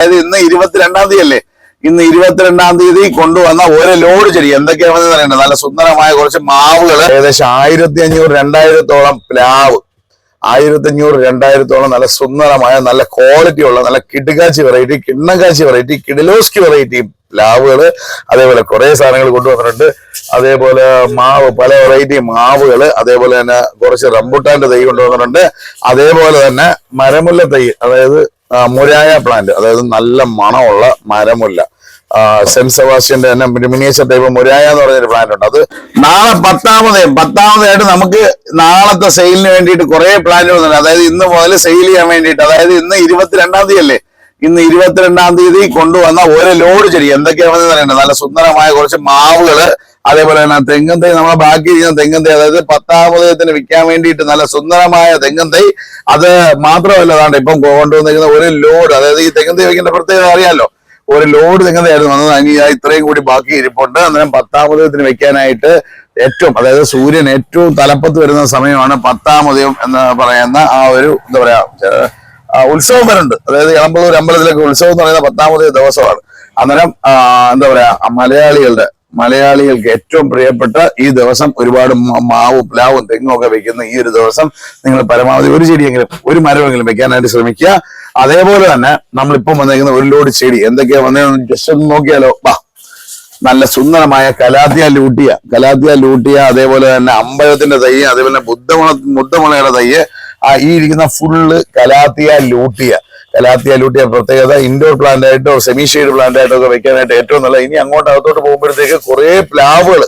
അതായത് ഇന്ന് ഇരുപത്തിരണ്ടാം തീയതി അല്ലേ ഇന്ന് ഇരുപത്തിരണ്ടാം തീയതി കൊണ്ടുവന്ന ഒരു ലോഡ് ചെടി എന്തൊക്കെയാണെന്ന് പറയുന്നത് നല്ല സുന്ദരമായ കുറച്ച് മാവുകൾ ഏകദേശം ആയിരത്തി അഞ്ഞൂറ് രണ്ടായിരത്തോളം പ്ലാവ്. ആയിരത്തി അഞ്ഞൂറ് രണ്ടായിരത്തോളം നല്ല സുന്ദരമായ നല്ല ക്വാളിറ്റി ഉള്ള നല്ല കിടുകാച്ചി വെറൈറ്റി കിണ്ണക്കാച്ചി വെറൈറ്റി കിഡിലോസ്കി വെറൈറ്റി പ്ലാവുകൾ അതേപോലെ കുറെ സാധനങ്ങൾ കൊണ്ടുവന്നിട്ടുണ്ട്. അതേപോലെ മാവ് പല വെറൈറ്റി മാവുകൾ അതേപോലെ തന്നെ കുറച്ച് റംബുട്ടാന്റെ തൈ കൊണ്ടുവന്നിട്ടുണ്ട്. അതേപോലെ തന്നെ മരമുല്ല തൈ അതായത് മുരായ പ്ലാന്റ് അതായത് നല്ല മണമുള്ള മരമുല്ല. സെന്റ് സെബാസ്റ്റ്യന്റെ തന്നെ മിനിയേച്ചർ ടൈപ്പ് മുരായ എന്ന് പറഞ്ഞൊരു പ്ലാന്റ് ഉണ്ട്. അത് നാളെ പത്താമത് പത്താമതായിട്ട് നമുക്ക് നാളത്തെ സെയിലിന് വേണ്ടിയിട്ട് കുറെ പ്ലാന്റ് വന്നിട്ടുണ്ട് അതായത് ഇന്ന് മുതൽ സെയിൽ ചെയ്യാൻ വേണ്ടിയിട്ട് അതായത് ഇന്ന് ഇരുപത്തിരണ്ടാം തീയതി അല്ലേ? ഇന്ന് ഇരുപത്തിരണ്ടാം തീയതി കൊണ്ടുവന്ന ഒരു ലോഡ് ചെടി. എന്തൊക്കെയാണെന്ന് പറയുന്നത് നല്ല സുന്ദരമായ കുറച്ച് മാവുകൾ അതേപോലെ തന്നെ തെങ്ങൻ തൈ നമ്മളെ ബാക്കി ചെയ്യുന്ന തെങ്ങൻ തൈ അതായത് പത്താമതത്തിന് വിൽക്കാൻ വേണ്ടിയിട്ട് നല്ല സുന്ദരമായ തെങ്ങൻ തൈ അത് മാത്രമല്ല അതാണ്ട് ഇപ്പം കൊണ്ടുവന്നിരിക്കുന്ന ഒരു ലോഡ് അതായത് ഈ തെങ്ങൻ തൈ വയ്ക്കേണ്ട പ്രത്യേകത അറിയാലോ. ഒരു ലോഡ് തെങ്ങൻ തൈയായിരുന്നു വന്നത്. ഇനി ഞാൻ ഇത്രയും കൂടി ബാക്കി ഇരിപ്പുണ്ട്. അന്നേരം പത്താമതത്തിന് വെക്കാനായിട്ട് ഏറ്റവും അതായത് സൂര്യൻ ഏറ്റവും തലപ്പത്ത് വരുന്ന സമയമാണ് പത്താമതയം എന്ന് പറയുന്ന ആ ഒരു എന്താ പറയാ ഉത്സവം വരുന്നുണ്ട്. അതായത് എളമ്പള്ളൂർ അമ്പലത്തിലൊക്കെ ഉത്സവം എന്ന് പറയുന്ന പത്താമത് ദിവസമാണ്. അന്നേരം എന്താ പറയാ മലയാളികളുടെ മലയാളികൾക്ക് ഏറ്റവും പ്രിയപ്പെട്ട ഈ ദിവസം ഒരുപാട് മാവും പ്ലാവും തെങ്ങും ഒക്കെ വെക്കുന്ന ഈ ഒരു ദിവസം നിങ്ങൾ പരമാവധി ഒരു ചെടിയെങ്കിലും ഒരു മരമെങ്കിലും വെക്കാനായിട്ട് ശ്രമിക്കുക. അതേപോലെ തന്നെ നമ്മളിപ്പം വന്നേക്കുന്ന ഒരു ലോഡ് ചെടി എന്തൊക്കെയാ വന്നതെന്ന് ജസ്റ്റ് ഒന്ന് നോക്കിയാലോ. വാ. നല്ല സുന്ദരമായ കലാത്തിയ ലൂട്ടിയ. കലാത്തിയ ലൂട്ടിയ അതേപോലെ തന്നെ അമ്പലത്തിന്റെ തൈ അതേപോലെ ബുദ്ധമുള ബുദ്ധമുളയുടെ തൈ ആ ഈ ഇരിക്കുന്ന full calathea lutea. Calathea lutea പ്രത്യേകത ഇൻഡോർ പ്ലാന്റ് ആയിട്ടോ സെമി ഷെയ്ഡ് പ്ലാന്റ് ആയിട്ടോ ഒക്കെ വെക്കാനായിട്ട് ഏറ്റവും നല്ല ഇനി അങ്ങോട്ട് അകത്തോട്ട് പോകുമ്പോഴത്തേക്ക് കുറെ പ്ലാവുകൾ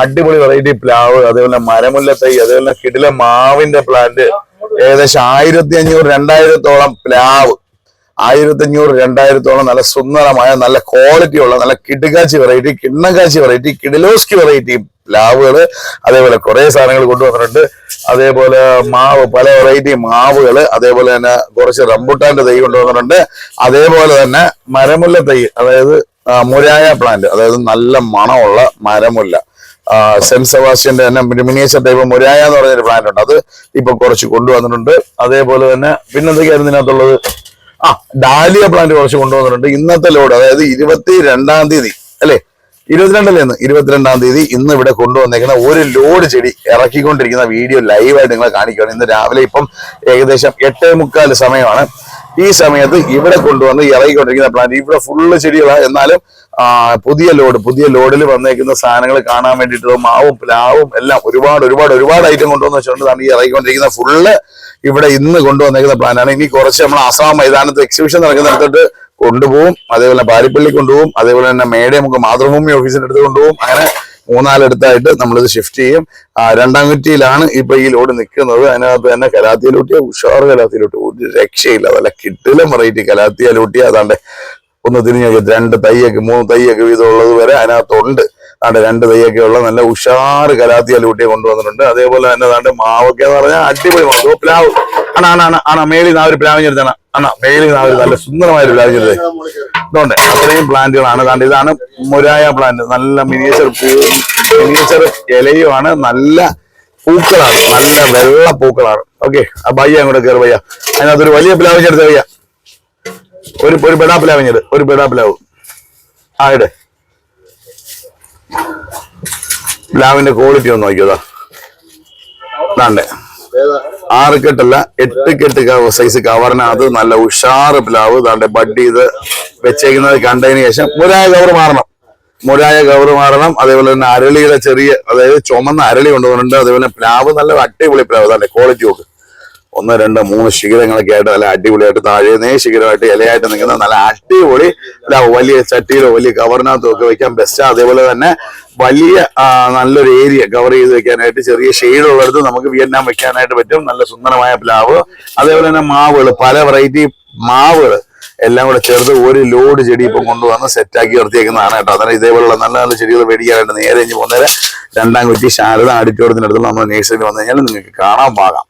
അടിപൊളി വെറൈറ്റി പ്ലാവ് അതേപോലെ മരമുല്ല തൈ അതേപോലെ കിടില മാവിന്റെ പ്ലാന്റ് ഏകദേശം ആയിരത്തി അഞ്ഞൂറ് രണ്ടായിരത്തോളം പ്ലാവ്. ആയിരത്തി അഞ്ഞൂറ് രണ്ടായിരത്തോളം നല്ല സുന്ദരമായ നല്ല ക്വാളിറ്റി ഉള്ള നല്ല കിടുകാച്ചി വെറൈറ്റി കിണ്ണങ്കാച്ചി വെറൈറ്റി കിഡിലോസ്കി വെറൈറ്റി പ്ലാവുകൾ അതേപോലെ കുറെ സാധനങ്ങൾ കൊണ്ടുവന്നിട്ടുണ്ട്. അതേപോലെ മാവ് പല വെറൈറ്റി മാവുകൾ അതേപോലെ തന്നെ കുറച്ച് റംബുട്ടാന്റെ തൈ കൊണ്ടുവന്നിട്ടുണ്ട്. അതേപോലെ തന്നെ മരമുല്ല തൈ അതായത് മുരായ പ്ലാന്റ് അതായത് നല്ല മണമുള്ള മരമുല്ല. സെന്റ് തന്നെ മിനിയേച്ചർ ടൈപ്പ് മുരായ എന്ന് പറഞ്ഞൊരു പ്ലാന്റ് ഉണ്ട്. അത് ഇപ്പൊ കുറച്ച് കൊണ്ടുവന്നിട്ടുണ്ട്. അതേപോലെ തന്നെ പിന്നെന്തൊക്കെയായിരുന്നു ഇതിനകത്തുള്ളത്? ആ ഡാലിയ പ്ലാന്റ് കുറച്ച് കൊണ്ടുവന്നിട്ടുണ്ട്. ഇന്നത്തെ ലോഡ് അതായത് ഇരുപത്തി രണ്ടാം തീയതി അല്ലേ? ഇരുപത്തിരണ്ടല്ലേ ഇന്ന്? ഇരുപത്തിരണ്ടാം തീയതി ഇന്ന് ഇവിടെ കൊണ്ടുവന്നേക്കുന്ന ഒരു ലോഡ് ചെടി ഇറക്കിക്കൊണ്ടിരിക്കുന്ന വീഡിയോ ലൈവായിട്ട് നിങ്ങളെ കാണിക്കുകയാണ്. ഇന്ന് രാവിലെ ഇപ്പം ഏകദേശം എട്ടേ മുക്കാൽ സമയമാണ്. ഈ സമയത്ത് ഇവിടെ കൊണ്ടുവന്ന് ഇറങ്ങിക്കൊണ്ടിരിക്കുന്ന പ്ലാന്റ് ഇവിടെ ഫുള്ള് ചെടികളാണ് എന്നാലും പുതിയ ലോഡ് പുതിയ ലോഡിൽ വന്നേക്കുന്ന സാധനങ്ങൾ കാണാൻ വേണ്ടിയിട്ട് മാവും പ്ലാവും എല്ലാം ഒരുപാട് ഒരുപാട് ഒരുപാട് ഐറ്റം കൊണ്ടുവന്ന് വെച്ചുകൊണ്ടാണ് ഈ ഇറങ്ങിക്കൊണ്ടിരിക്കുന്ന ഫുള്ള് ഇവിടെ ഇന്ന് കൊണ്ടുവന്നേക്കുന്ന പ്ലാനാണ് ഇനി കുറച്ച് നമ്മൾ അസാം മൈതാനത്ത് എക്സിബിഷൻ നടക്കുന്നിടത്തോട്ട് കൊണ്ടുപോകും അതേപോലെ പാരിപ്പള്ളി കൊണ്ടുപോകും അതേപോലെ തന്നെ മേടെ നമുക്ക് മാതൃഭൂമി ഓഫീസിന്റെ അടുത്ത് കൊണ്ടുപോകും അങ്ങനെ മൂന്നാലിടത്തായിട്ട് നമ്മളിത് ഷിഫ്റ്റ് ചെയ്യും. രണ്ടാം കുറ്റിയിലാണ് ഇപ്പൊ ഈ ലോഡ് നിൽക്കുന്നത്. അതിനകത്ത് തന്നെ കലാത്തിയിലൂട്ടിയ ഉഷാർ കലാത്തിയിലൂട്ടി ഒരു രക്ഷയില്ല. അതല്ല കിട്ടിലും വെറൈറ്റി കലാത്തിയാലൂട്ടിയ അതാണ്ട് ഒന്ന് തിരിഞ്ഞു നോക്കി രണ്ട് തൈയൊക്കെ മൂന്ന് തൈയൊക്കെ വീതമുള്ളത് വരെ അതിനകത്തുണ്ട്. അതാണ്ട് രണ്ട് തൈയൊക്കെ ഉള്ള നല്ല ഉഷാർ കലാത്തിയ കൊണ്ടുവന്നിട്ടുണ്ട്. അതേപോലെ തന്നെ അതാണ്ട് മാവൊക്കെ എന്ന് പറഞ്ഞാൽ അടിപൊളി മാവ്. പ്ലാവ്. ആണ് ആണ് ആണ് മേളിൽ നിന്ന് ആ ഒരു പ്ലാവ് ചെറുതാണ് ആണ് മേളിൽ നിന്ന് ആ ഒരു നല്ല സുന്ദരമായ ഒരു പ്ലാവ് ഇതുണ്ട്. അത്രയും പ്ലാന്റുകളാണ്. കാരണം ഇതാണ് മുരായ പ്ലാന്റ്. നല്ല മിനിയേച്ചർ മിനിയേച്ചർ ഇലയുമാണ്. നല്ല പൂക്കളാണ്. നല്ല വെള്ള പൂക്കളാണ്. ഓക്കെ ആ ബയ്യ അങ്ങോട്ട് കയറി ബയ്യ. അതിനകത്തൊരു വലിയ പ്ലാവ് ചെറുത്ത് ബയ്യ. ഒരു ഒരു ബെഡാ പ്ലാവ് ഞെട് ഒരു ബെഡാ പ്ലാവ് ആ ഇട്. പ്ലാവിന്റെ ക്വാളിറ്റി ഒന്ന് നോക്കിയതാ. ആറ് കെട്ടല്ല എട്ട് കെട്ട് സൈസ് അത് നല്ല ഉഷാറ് പ്ലാവ്. ദാണ്ടെ ബഡ് ചെയ്ത് വെച്ചേക്കുന്നത് കണ്ടതിന് ശേഷം മുരായ കവർ മാറണം. മുരായ കവർ മാറണം. അതേപോലെ തന്നെ അരളിയുടെ ചെറിയ അതായത് ചുമന്ന അരളി കൊണ്ടുവന്നിട്ടുണ്ട്. അതേപോലെ പ്ലാവ് നല്ല അടിപൊളി പ്ലാവ്. ദാണ്ടെ ക്വാളിറ്റി നോക്ക് ഒന്ന് രണ്ട് മൂന്ന് ശിഖരങ്ങളൊക്കെ ആയിട്ട് നല്ല അടിപൊളിയായിട്ട് താഴെ ശിഖരമായിട്ട് ഇലയായിട്ട് നിൽക്കുന്ന നല്ല അടിപൊളി വലിയ ചട്ടിയിലോ വലിയ കവറിനകത്തോ ഒക്കെ വെക്കാൻ ബെസ്റ്റ് അതേപോലെ തന്നെ വലിയ നല്ലൊരു ഏരിയ കവർ ചെയ്ത് വെക്കാനായിട്ട് ചെറിയ ഷെയ്ഡ് ഉള്ളിടത്ത് നമുക്ക് വിയറ്റ്നാം വെക്കാനായിട്ട് പറ്റും. നല്ല സുന്ദരമായ പ്ലാവ്. അതേപോലെ തന്നെ മാവുകൾ പല വെറൈറ്റി മാവുകൾ എല്ലാം കൂടെ ചേർത്ത് ഒരു ലോഡ് ചെടി ഇപ്പം കൊണ്ടുവന്ന് സെറ്റാക്കി നിർത്തിയേക്കുന്നതാണ് കേട്ടോ. അതായത് ഇതേപോലുള്ള നല്ല നല്ല ചെടികൾ മേടിക്കാനായിട്ട് നേരെ കഴിഞ്ഞ് പോകുന്നേരം രണ്ടാം കുറ്റി ശാരദ ആഡിറ്റോറിയത്തിനടുത്തുള്ള നമ്മൾ നേഴ്സറിയിൽ വന്നു കഴിഞ്ഞാൽ നിങ്ങൾക്ക് കാണാൻ പാകാം.